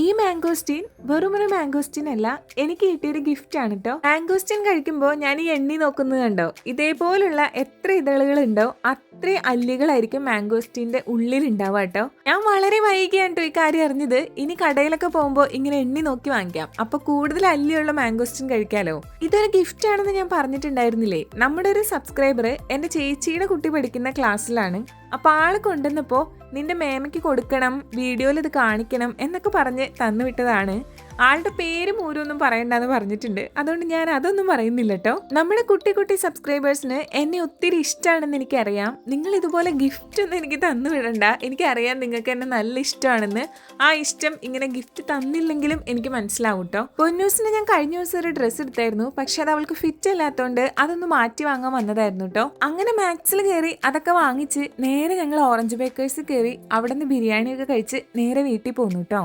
ഈ മാംഗോസ്റ്റീൻ വെറുമൊരു മാംഗോസ്റ്റീൻ അല്ല എനിക്ക് കിട്ടിയൊരു ഗിഫ്റ്റ് ആണ് കേട്ടോ മാംഗോസ്റ്റീൻ കഴിക്കുമ്പോൾ ഞാൻ ഈ എണ്ണി നോക്കുന്നത് കണ്ടോ? ഇതേപോലുള്ള എത്ര ഇതളുകൾ ഉണ്ടോ അത്രയും അല്ലികളായിരിക്കും മാംഗോസ്റ്റീന്റെ ഉള്ളിൽ ഉണ്ടാവുക കേട്ടോ. ഞാൻ വളരെ വൈകിയാണ് കേട്ടോ ഈ കാര്യം അറിഞ്ഞത്. ഇനി കടയിലൊക്കെ പോകുമ്പോൾ ഇങ്ങനെ എണ്ണി നോക്കി വാങ്ങിക്കാം. അപ്പൊ കൂടുതൽ അല്ലിയുള്ള മാംഗോസ്റ്റീൻ കഴിക്കാലോ. ഇതൊരു ഗിഫ്റ്റ് ആണെന്ന് ഞാൻ പറഞ്ഞിട്ടുണ്ടായിരുന്നില്ലേ? നമ്മുടെ ഒരു സബ്സ്ക്രൈബർ എന്റെ ചേച്ചിയുടെ കുട്ടി പഠിക്കുന്ന ക്ലാസ്സിലാണ്. അപ്പൊ ആൾ കൊണ്ടുവന്നപ്പോ നിന്റെ മേമയ്ക്ക് കൊടുക്കണം വീഡിയോയിൽ ഇത് കാണിക്കണം എന്നൊക്കെ പറഞ്ഞ് തന്നു വിട്ടതാണ്. ആളുടെ പേരും ഊരൊന്നും പറയണ്ടെന്ന് പറഞ്ഞിട്ടുണ്ട്. അതുകൊണ്ട് ഞാൻ അതൊന്നും പറയുന്നില്ല കേട്ടോ നമ്മുടെ കുട്ടി കുട്ടി സബ്സ്ക്രൈബേഴ്സിന് എന്നെ ഒത്തിരി ഇഷ്ടമാണെന്ന് എനിക്കറിയാം. നിങ്ങൾ ഇതുപോലെ ഗിഫ്റ്റ് ഒന്നും എനിക്ക് തന്നു വിടണ്ട. എനിക്കറിയാം നിങ്ങൾക്ക് എന്നെ നല്ല ഇഷ്ടമാണെന്ന് ആ ഇഷ്ടം ഇങ്ങനെ ഗിഫ്റ്റ് തന്നില്ലെങ്കിലും എനിക്ക് മനസ്സിലാവും കേട്ടോ പൊന്നൂസിന് ഞാൻ കഴിഞ്ഞ ദിവസം ഒരു ഡ്രസ്സ് എടുത്തായിരുന്നു. പക്ഷെ അത് അവൾക്ക് ഫിറ്റ് അല്ലാത്തതുകൊണ്ട് അതൊന്ന് മാറ്റി വാങ്ങാൻ വന്നതായിരുന്നു കേട്ടോ അങ്ങനെ മാക്സിൽ കയറി അതൊക്കെ വാങ്ങിച്ച് നേരെ ഞങ്ങൾ ഓറഞ്ച് ബേക്കേഴ്സ് കയറി അവിടെ നിന്ന് ബിരിയാണിയൊക്കെ കഴിച്ച് നേരെ വീട്ടിൽ പോന്നു കേട്ടോ